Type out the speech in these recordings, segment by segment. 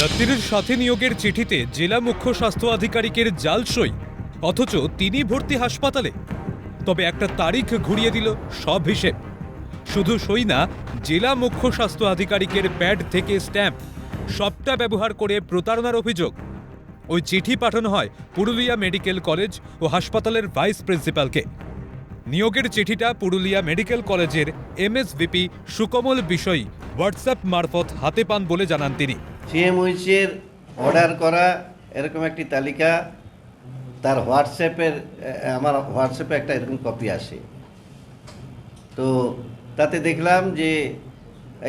যাত্রীর সাথে নিয়োগের চিঠিতে জেলা মুখ্য স্বাস্থ্য আধিকারিকের জাল সই, অথচ তিনি ভর্তি হাসপাতালে। তবে একটা তারিখ ঘুরিয়ে দিল সব হিসেব। শুধু সই না, জেলা মুখ্য স্বাস্থ্য আধিকারিকের প্যাড থেকে স্ট্যাম্প, সবটা ব্যবহার করে প্রতারণার অভিযোগ। ওই চিঠি পাঠানো হয় পুরুলিয়া মেডিকেল কলেজ ও হাসপাতালের ভাইস প্রিন্সিপালকে। নিয়োগের চিঠিটা পুরুলিয়া মেডিকেল কলেজের এমএসভিপি সুকমল বিষয়ী হোয়াটসঅ্যাপ মারফত হাতে পান বলে জানান তিনি। সিএমউইচের অর্ডার করা এরকম একটি তালিকা, তার হোয়াটসঅ্যাপের আমার হোয়াটসঅ্যাপে একটা এরকম কপি আসে। তো তাতে দেখলাম যে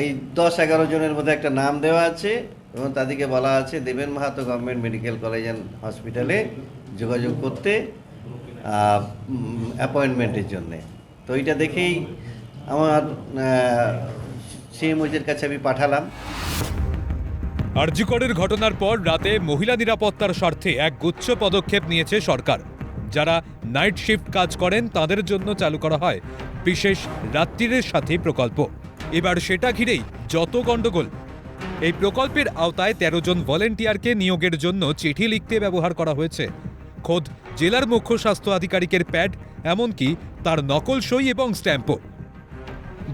এই দশ এগারো জনের মধ্যে একটা নাম দেওয়া আছে এবং তাদেরকে বলা আছে, Deben Mahato government medical college and হসপিটালে যোগাযোগ করতে অ্যাপয়েন্টমেন্টের জন্যে। তো এইটা দেখেই আমার সিএমওইচের কাছে আমি পাঠালাম। আরজিকরের ঘটনার পর রাতে মহিলা নিরাপত্তার স্বার্থে এক গুচ্ছ পদক্ষেপ নিয়েছে সরকার। যারা নাইট শিফট কাজ করেন, তাদের জন্য চালু করা হয় বিশেষ রাত্রিরের সাথে প্রকল্প। এবার সেটা ঘিরেই যত গণ্ডগোল। এই প্রকল্পের আওতায় ১৩ জন ভলেন্টিয়ারকে নিয়োগের জন্য চিঠি লিখতে ব্যবহার করা হয়েছে। খোদ জেলার মুখ্য স্বাস্থ্য আধিকারিকের প্যাড, এমনকি তার নকল সই এবং স্ট্যাম্পও।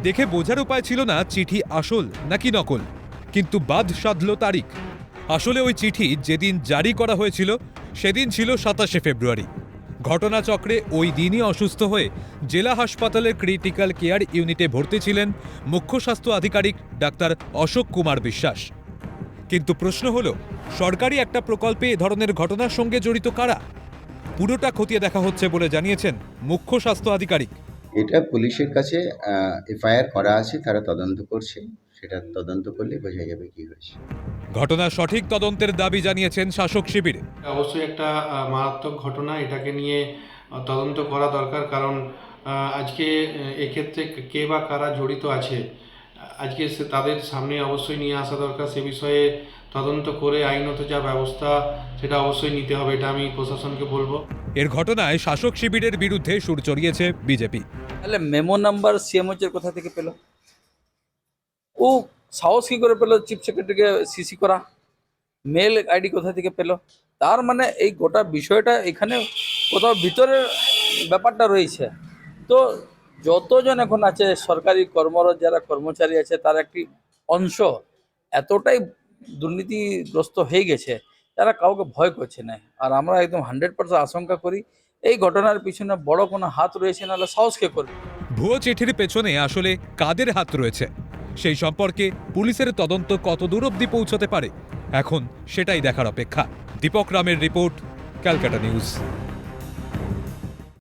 দেখে বোঝার উপায় ছিল না, চিঠি আসল নাকি নকল। কিন্তু বাদ সাধল তারিখ। আসলে ওই চিঠি যেদিন জারি করা হয়েছিল, সেদিন ছিল সাতাশে ফেব্রুয়ারি। ঘটনাচক্রে ওই দিনই অসুস্থ হয়ে জেলা হাসপাতালের ক্রিটিক্যাল কেয়ার ইউনিটে ভর্তি ছিলেন মুখ্য স্বাস্থ্য আধিকারিক ডাক্তার অশোক কুমার বিশ্বাস। কিন্তু প্রশ্ন হলো, সরকারি একটা প্রকল্পে এ ধরনের ঘটনার সঙ্গে জড়িত কারা? পুরোটা খতিয়ে দেখা হচ্ছে বলে জানিয়েছেন মুখ্য স্বাস্থ্য আধিকারিক। এটা পুলিশের কাছে এফআইআর করা আছে তারা তদন্ত করছে। সেটা তদন্ত করলে বোঝা যাবে কি হয়েছে। ঘটনা সঠিক তদন্তের দাবি জানিয়েছেন শাসক শিবিরে। অবশ্যই একটা মারাত্মক ঘটনা। এটাকে নিয়ে তদন্ত করা দরকার। কারণ আজকে এক্ষেত্রে কে বা কারা জড়িত আছে আজকে সে তাদের সামনে অবশ্যই নিয়ে আসা দরকার। সে বিষয়ে তদন্ত করে আইনত যা ব্যবস্থা সেটা অবশ্যই নিতে হবে এটা আমি প্রশাসনকে বলব। এর ঘটনায় শাসক শিবিরের বিরুদ্ধে সুর চড়িয়েছে বিজেপি। তাহলে মেমো নাম্বার সিএমএইচের কোথা থেকে পেল? ও সাহস কি করে পেল চিফ সেক্রেটারিকে সিসি করা? মেল আইডি কোথা থেকে পেল? তার মানে এই গোটা বিষয়টা এখানে কোথাও ভিতরের ব্যাপারটা রয়েছে। তো যতজন এখন আছে সরকারি কর্মরত, যারা কর্মচারী আছে, তার একটি অংশ এতটাই দুর্নীতিগ্রস্ত হয়ে গেছে, তারা কাউকে ভয় করছে না। আর আমরা একদম হান্ড্রেড পার্সেন্ট আশঙ্কা করি, এই ঘটনার পিছনে বড় কোনো হাত রয়েছে নাহলে সাহস কে করবে? ভুয়ো চিঠির পেছনে আসলে কাদের হাত রয়েছে? সেই সম্পর্কে পুলিশের তদন্ত কত দূর অব্দি পৌঁছতে পারে? এখন সেটাই দেখার অপেক্ষা। দীপক রামের রিপোর্ট, ক্যালকাটা নিউজ।